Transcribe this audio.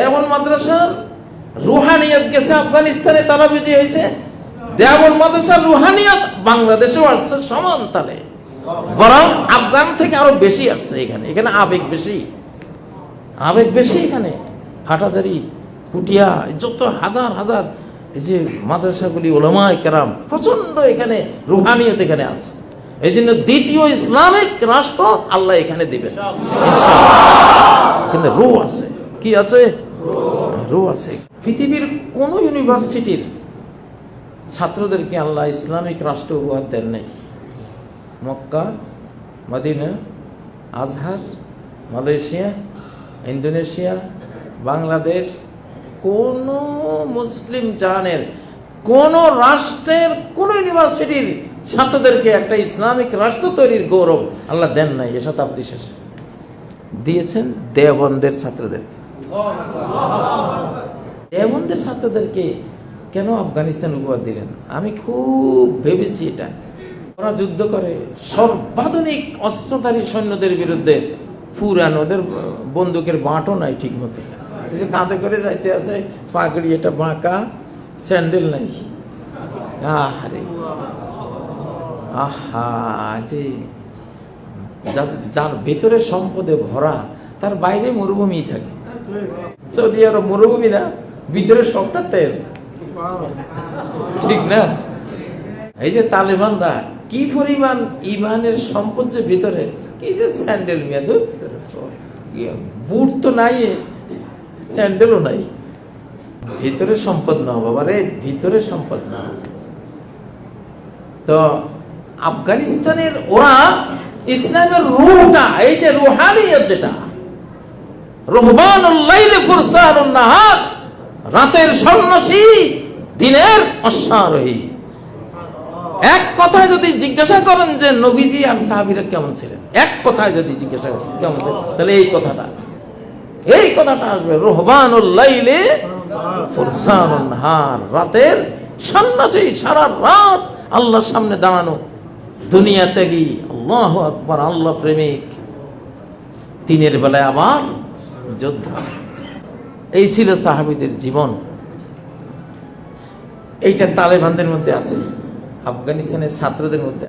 দেওবন মাদ্রাসার রুহানিয়ত গেছে, আফগানিস্তানে তারা বিজয়ী হয়েছে দেওবন মাদ্রাসার রুহানিয়ত বাংলাদেশেও আসছে সমান তালে। বরং আফগান থেকে আরও বেশি আসছে এখানে। এখানে আবেগ বেশি। আবেগ বেশি এখানে। হাটাজারি কুটিয়া যত হাজার হাজার এই যে মাদ্রাসাগুলি ওলামায় কেরাম প্রচণ্ড এখানে রুহানিয়ত এখানে আছে। এই জন্য দ্বিতীয় ইসলামিক রাষ্ট্র আল্লাহ এখানে দিবেন। এখানে রু আছে। কি আছে? রু আছে? পৃথিবীর কোন ইউনিভার্সিটির ছাত্রদেরকে আল্লাহ ইসলামিক রাষ্ট্র উপহার দেন নাই। Mecca, Medina, Azhar, Malaysia, Indonesia, Bangladesh, কোন মুসলিম জাহানের, কোন রাষ্ট্রের, কোন ইউনিভার্সিটির ছাত্রদেরকে একটা ইসলামিক রাষ্ট্র তৈরির গৌরব আল্লাহ দেন নাই এ শতাব্দী শেষে। দিয়েছেন দেওবন্দের ছাত্রদেরকে। দেওবন্দের ছাত্রদেরকে কেন আফগানিস্তান উপহার দিলেন? আমি খুব ভেবেছি এটা। ওরা যুদ্ধ করে, সর্বাধুনিক অস্ত্রধারী সৈন্যদের বিরুদ্ধে পুরান ওদের বন্দুকের বাঁটও নাই ঠিক মতো কাঁধে করে যাইতে আছে, পাগড়ি, এটা বাঁকা, স্যান্ডেল নাই। আহারে। আহা, যে যার ভেতরে সম্পদে ভরা, তার বাইরে মরুভূমি থাকে। সৌদি আরব মরুভূমি না? ভিতরে সবটা তেল। ঠিক না? এই যে তালেবানরা কি পরিমাণ ইমানের সম্পদ যে ভিতরে কি যে স্যান্ডেল মিয়া? ধুর, বুট তো নাই স্যান্ডেলও নাই। ভিতরে সম্পদ না বাবা রে ভিতরে সম্পদ না তো আফগানিস্তানের ওরা ইসলামের রুহটা এই যে রুহানিয়ত যেটা নাহার রাতের সন্ন্যাসী, দিনের অশ্বারোহী। এক কথায় যদি জিজ্ঞাসা করেন যে নবীজি আর সাহাবীরা কেমন ছিলেন? এক কথায় যদি জিজ্ঞাসা করেন, কেমন ছিলেন? তাহলে এই কথাটা। এই কথাটা আসবে রহমানুল লাইলি ফুরসানুন নাহার। রাতের সন্ন্যাসী, সারা রাত আল্লাহর সামনে দাঁড়ানো। দুনিয়া ত্যাগী আল্লাহ আকবর, আল্লাহ প্রেমিক। দিনের বেলায় আবার যোদ্ধা। এই ছিল সাহাবিদের জীবন। এইটা তালেবানদের মধ্যে আছে আফগানিস্তানের ছাত্রদের মধ্যে